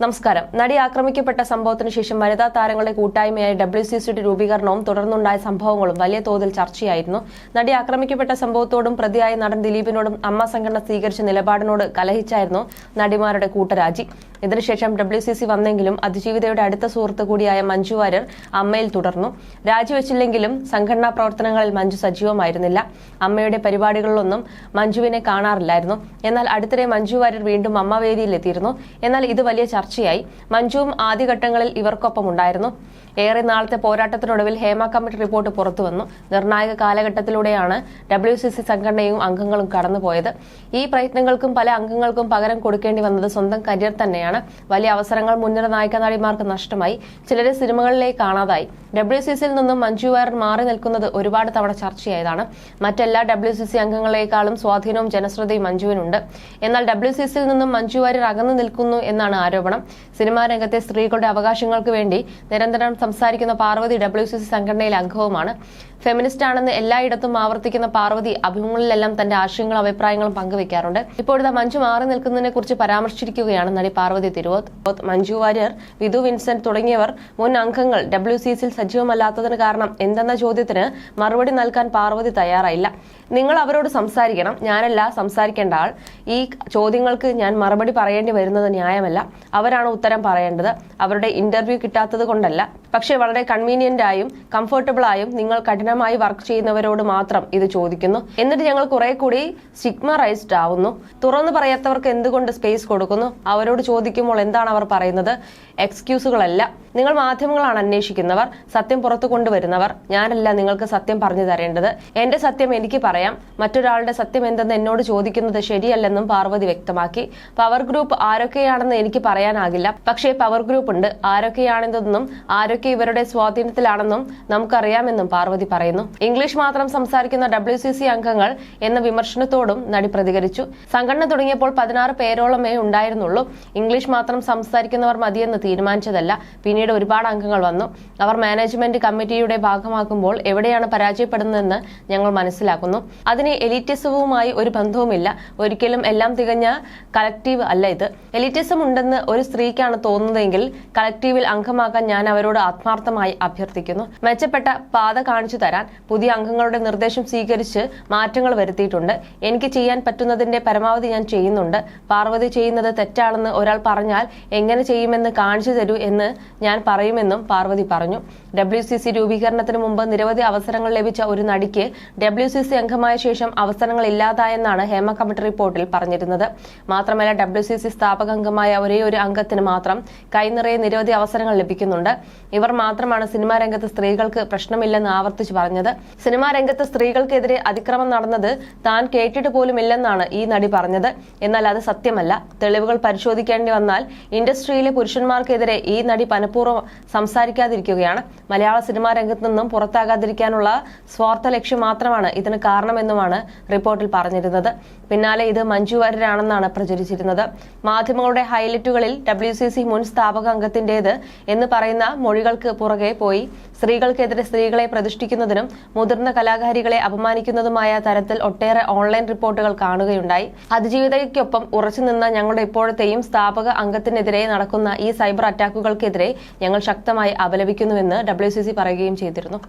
നമസ്കാരം. നടി ആക്രമിക്കപ്പെട്ട സംഭവത്തിന് ശേഷം വനിതാ താരങ്ങളുടെ കൂട്ടായ്മയായ ഡബ്ല്യു സി സിയുടെ രൂപീകരണവും തുടർന്നുണ്ടായ സംഭവങ്ങളും വലിയ തോതിൽ ചർച്ചയായിരുന്നു. നടി ആക്രമിക്കപ്പെട്ട സംഭവത്തോടും പ്രതിയായ നടൻ ദിലീപിനോടും അമ്മ സംഘടന സ്വീകരിച്ച നിലപാടിനോട് കലഹിച്ചായിരുന്നു നടിമാരുടെ കൂട്ടരാജി. ഇതിനുശേഷം ഡബ്ല്യു സി സി വന്നെങ്കിലും അതിജീവിതയുടെ അടുത്ത സുഹൃത്ത് കൂടിയായ മഞ്ജു വാര്യർ അമ്മയിൽ തുടർന്നു. രാജിവെച്ചില്ലെങ്കിലും സംഘടനാ പ്രവർത്തനങ്ങളിൽ മഞ്ജു സജീവമായിരുന്നില്ല. അമ്മയുടെ പരിപാടികളിലൊന്നും മഞ്ജുവിനെ കാണാറില്ലായിരുന്നു. എന്നാൽ അടുത്തിടെ മഞ്ജു വാര്യർ വീണ്ടും അമ്മ വേദിയിലെത്തിയിരുന്നു എന്നാൽ ഇത് വലിയ ചർച്ചയായി. മഞ്ജുവും ആദ്യഘട്ടങ്ങളിൽ ഇവർക്കൊപ്പം ഉണ്ടായിരുന്നു ഏറെ നാളത്തെ പോരാട്ടത്തിനൊടുവിൽ ഹേമ കമ്മിറ്റി റിപ്പോർട്ട് പുറത്തുവന്നു. നിർണായക കാലഘട്ടത്തിലൂടെയാണ് ഡബ്ല്യു സി സി സംഘടനയും അംഗങ്ങളും കടന്നുപോയത്. ഈ പ്രയത്നങ്ങൾക്കും പല അംഗങ്ങൾക്കും പകരം കൊടുക്കേണ്ടി വന്നത് സ്വന്തം കരിയർ തന്നെയാണ്. വലിയ അവസരങ്ങൾ മുൻനിര നായിക നടിമാർക്ക് നഷ്ടമായി. ചിലരെ സിനിമകളിലേക്ക് കാണാതായി. ഡബ്ല്യു സി സിയിൽ നിന്നും മഞ്ജു വാര്യർ മാറി നിൽക്കുന്നത് ഒരുപാട് തവണ ചർച്ചയായതാണ്. മറ്റെല്ലാ ഡബ്ല്യു സി സി അംഗങ്ങളെക്കാളും സ്വാധീനവും ജനശ്രദ്ധയും മഞ്ജുവിനുണ്ട്. എന്നാൽ ഡബ്ല്യു സി സിയിൽ നിന്നും മഞ്ജു വാര്യർ അകന്നു നിൽക്കുന്നു എന്നാണ് ആരോപണം. സിനിമാ രംഗത്തെ സ്ത്രീകളുടെ അവകാശങ്ങൾക്ക് വേണ്ടി നിരന്തരം സംസാരിക്കുന്ന പാർവതി ഡബ്ല്യു സി സി സംഘടനയിലെ അംഗവുമാണ്. ഫെമിനിസ്റ്റ് ആണെന്ന് എല്ലായിടത്തും ആവർത്തിക്കുന്ന പാർവതി അഭിമുഖങ്ങളിലെല്ലാം തന്റെ ആശയങ്ങളും അഭിപ്രായങ്ങളും പങ്കുവെക്കാറുണ്ട്. ഇപ്പോഴത്തെ മഞ്ജു മാറി നിൽക്കുന്നതിനെ കുറിച്ച് പരാമർശിച്ചിരിക്കുകയാണ് നടി പാർവതി തിരുവോത്ത്. മഞ്ജു വാര്യർ വിധു വിൻസെന്റ് തുടങ്ങിയവർ മുൻ അംഗങ്ങൾ ഡബ്ല്യു സി സിയിൽ സജീവമല്ലാത്തതിന് കാരണം എന്തെന്ന ചോദ്യത്തിന് മറുപടി നൽകാൻ പാർവതി തയ്യാറായില്ല. നിങ്ങൾ അവരോട് സംസാരിക്കണം ഞാനല്ല സംസാരിക്കേണ്ട ആൾ. ഈ ചോദ്യങ്ങൾക്ക് ഞാൻ മറുപടി പറയേണ്ടി വരുന്നത് ന്യായമല്ല. അവരാണ് ഉത്തരം പറയേണ്ടത്. അവരുടെ ഇന്റർവ്യൂ കിട്ടാത്തത് കൊണ്ടല്ല. പക്ഷേ വളരെ കൺവീനിയന്റ് ആയും കംഫർട്ടബിൾ ആയും നിങ്ങൾ കഠിനമായി വർക്ക് ചെയ്യുന്നവരോട് മാത്രം ഇത് ചോദിക്കുന്നു. എന്നിട്ട് ഞങ്ങൾ കുറെ കൂടി സ്റ്റിഗ്മറൈസ്ഡ് ആവുന്നു. തുറന്നു പറയാത്തവർക്ക് എന്തുകൊണ്ട് സ്പേസ് കൊടുക്കുന്നു? അവരോട് ചോദിക്കുമ്പോൾ എന്താണ് അവർ പറയുന്നത്? എക്സ്ക്യൂസുകളല്ല നിങ്ങൾ മാധ്യമങ്ങളാണ് അന്വേഷിക്കുന്നവർ സത്യം പുറത്തു കൊണ്ടുവരുന്നവർ. ഞാനല്ല നിങ്ങൾക്ക് സത്യം പറഞ്ഞു തരേണ്ടത്. എന്റെ സത്യം എനിക്ക് പറയാം. മറ്റൊരാളുടെ സത്യം എന്തെന്ന് എന്നോട് ചോദിക്കുന്നത് ശരിയല്ലെന്നും പാർവതി വ്യക്തമാക്കി. പവർ ഗ്രൂപ്പ് ആരൊക്കെയാണെന്ന് എനിക്ക് പറയാനാകില്ല. പക്ഷേ പവർ ഗ്രൂപ്പ് ഉണ്ട്. ആരൊക്കെയാണെന്നതെന്നും ആരൊക്കെ ഇവരുടെ സ്വാധീനത്തിലാണെന്നും നമുക്കറിയാമെന്നും പാർവതി പറയുന്നു. ഇംഗ്ലീഷ് മാത്രം സംസാരിക്കുന്ന ഡബ്ല്യു സി സി അംഗങ്ങൾ എന്ന വിമർശനത്തോടും നടി പ്രതികരിച്ചു. സംഘടന തുടങ്ങിയപ്പോൾ പതിനാറ് പേരോളമേ ഉണ്ടായിരുന്നുള്ളൂ. ഇംഗ്ലീഷ് മാത്രം സംസാരിക്കുന്നവർ മതിയെന്ന് തീരുമാനിച്ചതല്ല. പിന്നീട് ഒരുപാട് അംഗങ്ങൾ വന്നു. അവർ മാനേജ്മെന്റ് കമ്മിറ്റിയുടെ ഭാഗമാക്കുമ്പോൾ എവിടെയാണ് പരാജയപ്പെടുന്നതെന്ന് ഞങ്ങൾ മനസ്സിലാക്കുന്നു. അതിന് എലിറ്റിസവുമായി ഒരു ബന്ധവുമില്ല. ഒരിക്കലും എല്ലാം തികഞ്ഞ കളക്റ്റീവ് അല്ല ഇത്. എലിറ്റിസം ഉണ്ടെന്ന് ഒരു സ്ത്രീക്കാണ് തോന്നുന്നതെങ്കിൽ കളക്റ്റീവിൽ അംഗമാക്കാൻ ഞാൻ അവരോട് ആത്മാർത്ഥമായി അഭ്യർത്ഥിക്കുന്നു. മെച്ചപ്പെട്ട പാത കാണിച്ചു തരാൻ പുതിയ അംഗങ്ങളുടെ നിർദ്ദേശം സ്വീകരിച്ച് മാറ്റങ്ങൾ വരുത്തിയിട്ടുണ്ട്. എനിക്ക് ചെയ്യാൻ പറ്റുന്നതിന്റെ പരമാവധി ഞാൻ ചെയ്യുന്നുണ്ട്. പാർവതി ചെയ്യുന്നത് തെറ്റാണെന്ന് ഒരാൾ പറഞ്ഞാൽ എങ്ങനെ ചെയ്യുമെന്ന് കാണിച്ചു തരൂ എന്ന് ഞാൻ പറയുമെന്നും പാർവതി പറഞ്ഞു. ഡബ്ല്യു സി സി രൂപീകരണത്തിന് മുമ്പ് നിരവധി അവസരങ്ങൾ ലഭിച്ച ഒരു നടിക്ക് ഡബ്ല്യു സി സി അംഗമായ ശേഷം അവസരങ്ങൾ ഇല്ലാതായെന്നാണ് ഹേമ കമ്മിറ്റി റിപ്പോർട്ടിൽ പറഞ്ഞിരുന്നത്. മാത്രമല്ല ഡബ്ല്യു സി സി സ്ഥാപക അംഗമായ ഒരേ ഒരു അംഗത്തിന് മാത്രം കൈനിറയെ നിരവധി അവസരങ്ങൾ ലഭിക്കുന്നുണ്ട്. ഇവർ മാത്രമാണ് സിനിമാ രംഗത്ത് സ്ത്രീകൾക്ക് പ്രശ്നമില്ലെന്ന് ആവർത്തിച്ചു പറഞ്ഞത്. സിനിമാ രംഗത്ത് സ്ത്രീകൾക്കെതിരെ അതിക്രമം നടന്നത് താൻ കേട്ടിട്ട് പോലും ഇല്ലെന്നാണ് ഈ നടി പറഞ്ഞത്. എന്നാൽ അത് സത്യമല്ല. തെളിവുകൾ പരിശോധിക്കേണ്ടി വന്നാൽ ഇൻഡസ്ട്രിയിലെ പുരുഷന്മാർക്കെതിരെ ഈ നടി മനഃപൂർവം സംസാരിക്കാതിരിക്കുകയാണ്. മലയാള സിനിമാ രംഗത്ത് നിന്നും പുറത്താകാതിരിക്കാനുള്ള സ്വാർത്ഥ ലക്ഷ്യം മാത്രമാണ് ഇതിന് കാരണമെന്നുമാണ് റിപ്പോർട്ടിൽ പറഞ്ഞിരുന്നത്. പിന്നാലെ ഇത് മഞ്ജു വാര്യരാണെന്നാണ് പ്രചരിച്ചിരുന്നത്. മാധ്യമങ്ങളുടെ ഹൈലൈറ്റുകളിൽ ഡബ്ല്യു സി സി മുൻ സ്ഥാപക അംഗത്തിന്റേത് എന്ന് പറയുന്ന മൊഴികൾക്ക് പുറകെ പോയി. സ്ത്രീകൾക്കെതിരെ സ്ത്രീകളെ പ്രതിഷ്ഠിക്കുന്നതിനും മുതിർന്ന കലാകാരികളെ അപമാനിക്കുന്നതുമായ തരത്തിൽ ഒട്ടേറെ ഓൺലൈൻ റിപ്പോർട്ടുകൾ കാണുകയുണ്ടായി. അതിജീവിതയ്ക്കൊപ്പം ഉറച്ചുനിന്ന ഞങ്ങളുടെ ഇപ്പോഴത്തെയും സ്ഥാപക അംഗത്തിനെതിരെ നടക്കുന്ന ഈ സൈബർ അറ്റാക്കുകൾക്കെതിരെ ഞങ്ങൾ ശക്തമായി അപലപിക്കുന്നുവെന്ന് ഡബ്ല്യു പറയുകയും ചെയ്തിരുന്നു.